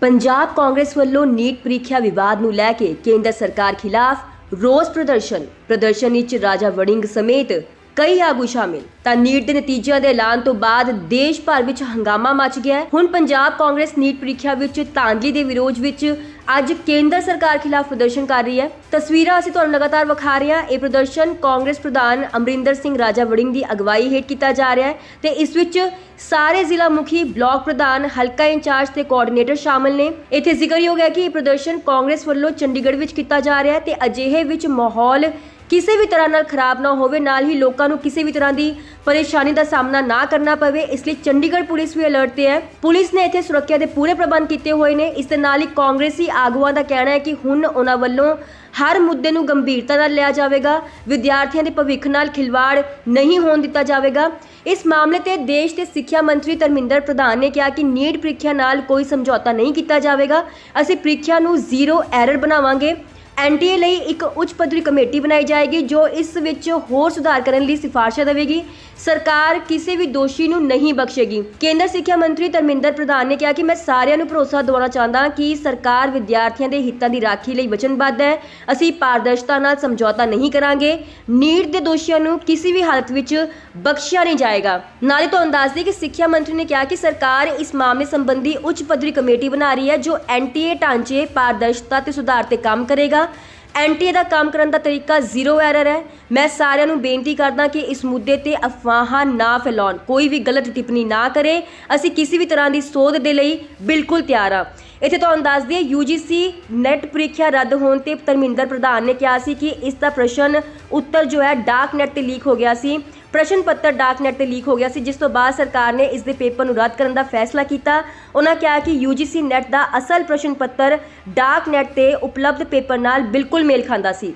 ਪੰਜਾਬ ਕਾਂਗਰਸ ਵੱਲੋਂ ਨੀਟ ਪ੍ਰੀਖਿਆ ਵਿਵਾਦ ਨੂੰ ਲੈ ਕੇ ਕੇਂਦਰ ਸਰਕਾਰ ਖਿਲਾਫ ਰੋਸ ਪ੍ਰਦਰਸ਼ਨ ਪ੍ਰਦਰਸ਼ਨ ਵਿੱਚ ਰਾਜਾ ਵੜਿੰਗ ਸਮੇਤ ਕਈ ਆਗੂ ਸ਼ਾਮਿਲ। ਤਾਂ ਨੀਟ ਦੇ ਨਤੀਜਿਆਂ ਦੇ ਐਲਾਨ ਤੋਂ ਬਾਅਦ ਦੇਸ਼ ਭਰ ਵਿੱਚ ਹੰਗਾਮਾ ਮਚ ਗਿਆ ਹੈ। ਹੁਣ ਪੰਜਾਬ ਕਾਂਗਰਸ ਨੀਟ ਪ੍ਰੀਖਿਆ ਵਿੱਚ ਧਾਂਦਲੀ ਦੇ ਵਿਰੋਧ ਵਿੱਚ ਅੱਜ ਕੇਂਦਰ ਸਰਕਾਰ ਖਿਲਾਫ ਪ੍ਰਦਰਸ਼ਨ ਕਰ ਰਹੀ ਹੈ। ਤਸਵੀਰਾਂ ਅਸੀਂ ਤੁਹਾਨੂੰ ਲਗਾਤਾਰ ਵਿਖਾ ਰਹੇ ਹਾਂ। ਇਹ ਪ੍ਰਦਰਸ਼ਨ ਕਾਂਗਰਸ ਪ੍ਰਧਾਨ ਅਮਰਿੰਦਰ ਸਿੰਘ ਰਾਜਾ ਵੜਿੰਗ ਦੀ ਅਗਵਾਈ ਹੇਠ ਕੀਤਾ ਜਾ ਰਿਹਾ ਹੈ ਤੇ ਇਸ ਵਿੱਚ ਸਾਰੇ ਜ਼ਿਲ੍ਹਾ ਮੁਖੀ ਬਲਾਕ ਪ੍ਰਧਾਨ, ਹਲਕਾ ਇੰਚਾਰਜ ਤੇ ਕੋਆਰਡੀਨੇਟਰ ਸ਼ਾਮਲ ਨੇ। ਇੱਥੇ ਜ਼ਿਕਰਯੋਗ ਹੈ ਕਿ ਇਹ ਪ੍ਰਦਰਸ਼ਨ ਕਾਂਗਰਸ ਵੱਲੋਂ ਚੰਡੀਗੜ੍ਹ ਵਿੱਚ ਕੀਤਾ ਜਾ ਰਿਹਾ ਹੈ ਤੇ ਅਜਿਹੇ ਵਿੱਚ ਮਾਹੌਲ ਕਿਸੇ ਵੀ ਤਰ੍ਹਾਂ ਨਾਲ ਖਰਾਬ ਨਾ ਹੋਵੇ, ਨਾਲ ਹੀ ਲੋਕਾਂ ਨੂੰ ਕਿਸੇ ਵੀ ਤਰ੍ਹਾਂ ਦੀ ਪਰੇਸ਼ਾਨੀ ਦਾ ਸਾਹਮਣਾ ਨਾ ਕਰਨਾ ਪਵੇ, ਇਸ ਲਈ ਚੰਡੀਗੜ੍ਹ ਪੁਲਿਸ ਵੀ ਅਲਰਟ ਤੇ ਹੈ। ਪੁਲਿਸ ਨੇ ਇੱਥੇ ਸੁਰੱਖਿਆ ਦੇ ਪੂਰੇ ਪ੍ਰਬੰਧ ਕੀਤੇ ਹੋਏ ਨੇ। ਇਸ ਦੇ ਨਾਲ ਹੀ ਕਾਂਗਰਸੀ ਆਗੂਆਂ ਦਾ ਕਹਿਣਾ ਹੈ ਕਿ ਹੁਣ ਉਹਨਾਂ ਵੱਲੋਂ ਹਰ ਮੁੱਦੇ ਨੂੰ ਗੰਭੀਰਤਾ ਨਾਲ ਲਿਆ ਜਾਵੇਗਾ। ਵਿਦਿਆਰਥੀਆਂ ਦੇ ਭਵਿੱਖ ਨਾਲ ਖਿਲਵਾੜ ਨਹੀਂ ਹੋਣ ਦਿੱਤਾ ਜਾਵੇਗਾ। ਇਸ ਮਾਮਲੇ ਤੇ ਦੇਸ਼ ਦੇ ਸਿੱਖਿਆ ਮੰਤਰੀ ਧਰਮਿੰਦਰ ਪ੍ਰਧਾਨ ਨੇ ਕਿਹਾ ਕਿ ਨੀਟ ਪ੍ਰੀਖਿਆ ਨਾਲ ਕੋਈ ਸਮਝੌਤਾ ਨਹੀਂ ਕੀਤਾ ਜਾਵੇਗਾ। ਅਸੀਂ ਪ੍ਰੀਖਿਆ ਨੂੰ ਜ਼ੀਰੋ ਐਰਰ ਬਣਾਵਾਂਗੇ। ਐਨਟੀਏ ਲਈ ਇੱਕ ਉੱਚ ਪੱਧਰੀ ਕਮੇਟੀ ਬਣਾਈ ਜਾਏਗੀ, ਜੋ ਇਸ ਵਿੱਚ ਹੋਰ ਸੁਧਾਰ ਕਰਨ ਲਈ ਸਿਫਾਰਸ਼ਾਂ ਦੇਵੇਗੀ। ਸਰਕਾਰ ਕਿਸੇ ਵੀ ਦੋਸ਼ੀ ਨੂੰ ਨਹੀਂ ਬਖਸ਼ੇਗੀ। ਕੇਂਦਰ ਸਿੱਖਿਆ ਮੰਤਰੀ ਧਰਮਿੰਦਰ ਪ੍ਰਧਾਨ ਨੇ ਕਿਹਾ ਕਿ ਮੈਂ ਸਾਰਿਆਂ ਨੂੰ ਭਰੋਸਾ ਦਿਵਾਉਣਾ ਚਾਹੁੰਦਾ ਹਾਂ ਕਿ ਸਰਕਾਰ ਵਿਦਿਆਰਥੀਆਂ ਦੇ ਹਿੱਤਾਂ ਦੀ ਰਾਖੀ ਲਈ ਵਚਨਬੱਧ ਹੈ। ਅਸੀਂ ਪਾਰਦਰਸ਼ਤਾ ਨਾਲ ਸਮਝੌਤਾ ਨਹੀਂ ਕਰਾਂਗੇ। ਨੀਟ ਦੇ ਦੋਸ਼ੀਆਂ ਨੂੰ ਕਿਸੇ ਵੀ ਹਾਲਤ ਵਿੱਚ ਬਖਸ਼ਿਆ ਨਹੀਂ ਜਾਏਗਾ। ਨਾਲੇ ਤੁਹਾਨੂੰ ਦੱਸ ਦਈਏ ਕਿ ਸਿੱਖਿਆ ਮੰਤਰੀ ਨੇ ਕਿਹਾ ਕਿ ਸਰਕਾਰ ਇਸ ਮਾਮਲੇ ਸੰਬੰਧੀ ਉੱਚ ਪੱਧਰੀ ਕਮੇਟੀ ਬਣਾ ਰਹੀ ਹੈ, ਜੋ ਐਨਟੀਏ ਢਾਂਚੇ, ਪਾਰਦਰਸ਼ਤਾ ਤੇ ਸੁਧਾਰ ਤੇ ਕੰਮ ਕਰੇਗਾ। ਐਨਟੀਏ ਦਾ ਕੰਮ ਕਰਨ ਦਾ ਤਰੀਕਾ ਜ਼ੀਰੋ ਐਰਰ ਹੈ। ਮੈਂ ਸਾਰਿਆਂ ਨੂੰ ਬੇਨਤੀ ਕਰਦਾ ਕਿ ਇਸ ਮੁੱਦੇ ਤੇ ਅਫਵਾਹਾਂ ਨਾ ਫੈਲਾਉਣ। ਕੋਈ ਵੀ ਗਲਤ ਟਿੱਪਣੀ ਨਾ ਕਰੇ। ਅਸੀਂ ਕਿਸੇ ਵੀ ਤਰ੍ਹਾਂ ਦੀ ਸੋਧ ਦੇ ਲਈ ਬਿਲਕੁਲ ਤਿਆਰ ਹਾਂ। ਇੱਥੇ ਤੁਹਾਨੂੰ ਦੱਸ ਦਈਏ UGC ਨੈਟ ਪ੍ਰੀਖਿਆ ਰੱਦ ਹੋਣ ਤੇ ਧਰਮਿੰਦਰ ਪ੍ਰਧਾਨ ਨੇ ਕਿਹਾ ਸੀ ਕਿ ਇਸ ਦਾ ਪ੍ਰਸ਼ਨ ਉੱਤਰ ਜੋ ਹੈ ਡਾਰਕ ਨੈਟ ਤੇ ਲੀਕ ਹੋ ਗਿਆ ਸੀ। ਪ੍ਰਸ਼ਨ ਪੱਤਰ ਡਾਰਕ ਤੇ ਲੀਕ ਹੋ ਗਿਆ ਸੀ, ਜਿਸ ਤੋਂ ਬਾਅਦ ਸਰਕਾਰ ਨੇ ਇਸ ਦੇ ਪੇਪਰ ਨੂੰ ਰੱਦ ਕਰਨ ਦਾ ਫੈਸਲਾ ਕੀਤਾ। ਉਹਨਾਂ ਕਿਹਾ ਕਿ UGC ਨੈਟ ਦਾ ਅਸਲ ਪ੍ਰਸ਼ਨ ਪੱਤਰ ਡਾਰਕ ਤੇ ਉਪਲਬਧ ਪੇਪਰ ਨਾਲ ਬਿਲਕੁਲ ਮੇਲ ਖਾਂਦਾ ਸੀ।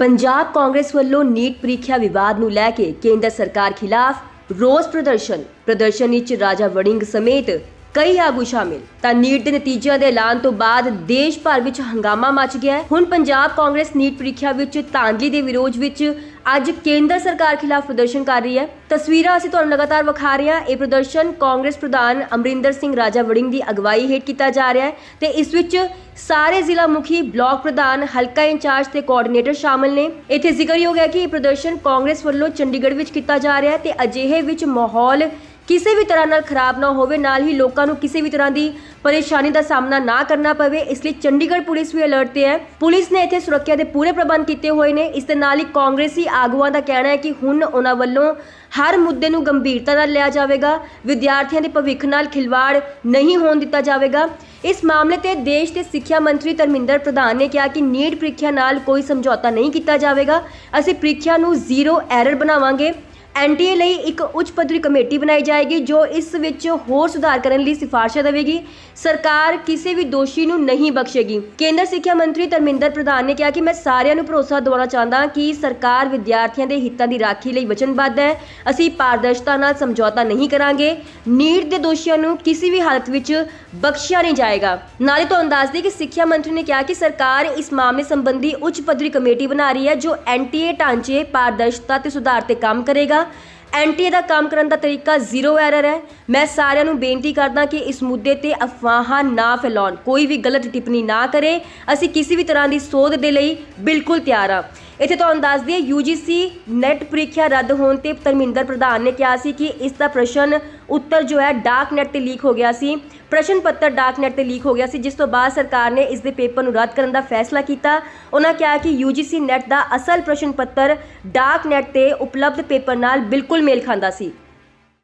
ਪੰਜਾਬ ਕਾਂਗਰਸ ਵੱਲੋਂ ਨੀਟ ਪ੍ਰੀਖਿਆ ਵਿਵਾਦ ਨੂੰ ਲੈ ਕੇ ਕੇਂਦਰ ਸਰਕਾਰ ਖਿਲਾਫ ਰੋਸ ਪ੍ਰਦਰਸ਼ਨ ਪ੍ਰਦਰਸ਼ਨ ਵਿੱਚ ਰਾਜਾ ਵੜਿੰਗ ਸਮੇਤ ਕਈ ਆਗੂ ਸ਼ਾਮਿਲ। ਤਾਂ ਨੀਟ ਦੇ ਨਤੀਜਿਆਂ ਦੇ ਐਲਾਨ ਤੋਂ ਬਾਅਦ ਦੇਸ਼ ਭਰ ਵਿੱਚ ਹੰਗਾਮਾ ਮਚ ਗਿਆ ਹੁਣ ਪੰਜਾਬ ਕਾਂਗਰਸ ਨੀਟ ਪ੍ਰੀਖਿਆ ਵਿੱਚ ਧਾਂਦਲੀ ਦੇ ਵਿਰੋਧ ਵਿੱਚ ਅੱਜ ਕੇਂਦਰ ਸਰਕਾਰ ਖਿਲਾਫ ਪ੍ਰਦਰਸ਼ਨ ਕਰ ਰਹੀ ਹੈ। ਤਸਵੀਰਾਂ ਅਸੀਂ ਤੁਹਾਨੂੰ ਲਗਾਤਾਰ ਵਿਖਾ ਰਹੇ ਹਾਂ। ਇਹ ਪ੍ਰਦਰਸ਼ਨ ਕਾਂਗਰਸ ਪ੍ਰਧਾਨ ਅਮਰਿੰਦਰ ਸਿੰਘ ਰਾਜਾ ਵੜਿੰਗ ਦੀ ਅਗਵਾਈ ਹੇਠ ਕੀਤਾ ਜਾ ਰਿਹਾ ਹੈ ਤੇ ਇਸ ਵਿੱਚ ਸਾਰੇ ਜ਼ਿਲ੍ਹਾ ਮੁਖੀ ਬਲਾਕ ਪ੍ਰਧਾਨ, ਹਲਕਾ ਇੰਚਾਰਜ ਤੇ ਕੋਆਰਡੀਨੇਟਰ ਸ਼ਾਮਲ ਨੇ। ਇੱਥੇ ਜ਼ਿਕਰਯੋਗ ਹੈ ਕਿ ਇਹ ਪ੍ਰਦਰਸ਼ਨ ਕਾਂਗਰਸ ਵੱਲੋਂ ਚੰਡੀਗੜ੍ਹ ਵਿੱਚ ਕੀਤਾ ਜਾ ਰਿਹਾ ਹੈ ਤੇ ਅਜਿਹੇ ਵਿੱਚ ਮਾਹੌਲ ਕਿਸੇ ਵੀ ਤਰ੍ਹਾਂ ਨਾਲ ਖਰਾਬ ਨਾ ਹੋਵੇ, ਨਾਲ ਹੀ ਲੋਕਾਂ ਨੂੰ ਕਿਸੇ ਵੀ ਤਰ੍ਹਾਂ ਦੀ ਪਰੇਸ਼ਾਨੀ ਦਾ ਸਾਹਮਣਾ ਨਾ ਕਰਨਾ ਪਵੇ, ਇਸ ਲਈ ਚੰਡੀਗੜ੍ਹ ਪੁਲਿਸ ਵੀ ਅਲਰਟ ਤੇ ਹੈ। ਪੁਲਿਸ ਨੇ ਇੱਥੇ ਸੁਰੱਖਿਆ ਦੇ ਪੂਰੇ ਪ੍ਰਬੰਧ ਕੀਤੇ ਹੋਏ ਨੇ। ਇਸ ਦੇ ਨਾਲ ਹੀ ਕਾਂਗਰਸੀ ਆਗੂਆਂ ਦਾ ਕਹਿਣਾ ਹੈ ਕਿ ਹੁਣ ਉਹਨਾਂ ਵੱਲੋਂ ਹਰ ਮੁੱਦੇ ਨੂੰ ਗੰਭੀਰਤਾ ਨਾਲ ਲਿਆ ਜਾਵੇਗਾ। ਵਿਦਿਆਰਥੀਆਂ ਦੇ ਭਵਿੱਖ ਨਾਲ ਖਿਲਵਾੜ ਨਹੀਂ ਹੋਣ ਦਿੱਤਾ ਜਾਵੇਗਾ। ਇਸ ਮਾਮਲੇ ਤੇ ਦੇਸ਼ ਦੇ ਸਿੱਖਿਆ ਮੰਤਰੀ ਧਰਮਿੰਦਰ ਪ੍ਰਧਾਨ ਨੇ ਕਿਹਾ ਕਿ ਨੀਟ ਪ੍ਰੀਖਿਆ ਨਾਲ ਕੋਈ ਸਮਝੌਤਾ ਨਹੀਂ ਕੀਤਾ ਜਾਵੇਗਾ। ਅਸੀਂ ਪ੍ਰੀਖਿਆ ਨੂੰ ਜ਼ੀਰੋ ਐਰਰ ਬਣਾਵਾਂਗੇ। ਐਨਟੀਏ ਲਈ ਇੱਕ ਉੱਚ ਪੱਧਰੀ ਕਮੇਟੀ ਬਣਾਈ ਜਾਏਗੀ, ਜੋ ਇਸ ਵਿੱਚ ਹੋਰ ਸੁਧਾਰ ਕਰਨ ਲਈ ਸਿਫਾਰਸ਼ਾਂ ਦੇਵੇਗੀ। ਸਰਕਾਰ ਕਿਸੇ ਵੀ ਦੋਸ਼ੀ ਨੂੰ ਨਹੀਂ ਬਖਸ਼ੇਗੀ। ਕੇਂਦਰ ਸਿੱਖਿਆ ਮੰਤਰੀ ਧਰਮਿੰਦਰ ਪ੍ਰਧਾਨ ਨੇ ਕਿਹਾ ਕਿ ਮੈਂ ਸਾਰਿਆਂ ਨੂੰ ਭਰੋਸਾ ਦਿਵਾਉਣਾ ਚਾਹੁੰਦਾ ਕਿ ਸਰਕਾਰ ਵਿਦਿਆਰਥੀਆਂ ਦੇ ਹਿੱਤਾਂ ਦੀ ਰਾਖੀ ਲਈ ਵਚਨਬੱਧ ਹੈ। ਅਸੀਂ ਪਾਰਦਰਸ਼ਤਾ ਨਾਲ ਸਮਝੌਤਾ ਨਹੀਂ ਕਰਾਂਗੇ। ਨੀਟ ਦੇ ਦੋਸ਼ੀਆਂ ਨੂੰ ਕਿਸੇ ਵੀ ਹਾਲਤ ਵਿੱਚ ਬਖਸ਼ਿਆ ਨਹੀਂ ਜਾਏਗਾ। ਨਾਲੇ ਤੁਹਾਨੂੰ ਦੱਸ ਦਈਏ ਕਿ ਸਿੱਖਿਆ ਮੰਤਰੀ ਨੇ ਕਿਹਾ ਕਿ ਸਰਕਾਰ ਇਸ ਮਾਮਲੇ ਸੰਬੰਧੀ ਉੱਚ ਪੱਧਰੀ ਕਮੇਟੀ ਬਣਾ ਰਹੀ ਹੈ, ਜੋ ਐਨਟੀਏ ਢਾਂਚੇ, ਪਾਰਦਰਸ਼ਤਾ ਤੇ ਸੁਧਾਰ ਤੇ ਕੰਮ ਕਰੇਗਾ। ਐਨਟੀਏ ਦਾ ਕੰਮ ਕਰਨ ਦਾ ਤਰੀਕਾ ਜ਼ੀਰੋ ਐਰਰ ਹੈ। ਮੈਂ ਸਾਰਿਆਂ ਨੂੰ ਬੇਨਤੀ ਕਰਦਾ ਕਿ ਇਸ ਮੁੱਦੇ ਤੇ ਅਫਵਾਹਾਂ ਨਾ ਫੈਲਾਉਣ। ਕੋਈ ਵੀ ਗਲਤ ਟਿੱਪਣੀ ਨਾ ਕਰੇ। ਅਸੀਂ ਕਿਸੇ ਵੀ ਤਰ੍ਹਾਂ ਦੀ ਸੋਧ ਦੇ ਲਈ ਬਿਲਕੁਲ ਤਿਆਰ ਹਾਂ। ਇੱਥੇ ਤੁਹਾਨੂੰ ਦੱਸ ਦਈਏ UGC ਨੈਟ ਪ੍ਰੀਖਿਆ ਰੱਦ ਹੋਣ ਤੇ ਧਰਮਿੰਦਰ ਪ੍ਰਧਾਨ ਨੇ ਕਿਹਾ ਸੀ ਕਿ ਇਸ ਦਾ ਪ੍ਰਸ਼ਨ ਉੱਤਰ ਜੋ ਹੈ ਡਾਕ ਨੈਟ ਤੇ ਲੀਕ ਹੋ ਗਿਆ ਸੀ। ਪ੍ਰਸ਼ਨ ਪੱਤਰ ਡਾਕ ਨੈਟ ਤੇ ਲੀਕ ਹੋ ਗਿਆ ਸੀ, ਜਿਸ ਤੋਂ ਬਾਅਦ ਸਰਕਾਰ ਨੇ ਇਸ ਦੇ ਪੇਪਰ ਨੂੰ ਰੱਦ ਕਰਨ ਦਾ ਫੈਸਲਾ ਕੀਤਾ। ਉਹਨਾਂ ਕਿਹਾ ਕਿ UGC ਨੈਟ ਦਾ ਅਸਲ ਪ੍ਰਸ਼ਨ ਪੱਤਰ ਡਾਕ ਨੈਟ ਤੇ ਉਪਲਬਧ ਪੇਪਰ ਨਾਲ ਬਿਲਕੁਲ ਮੇਲ ਖਾਂਦਾ ਸੀ।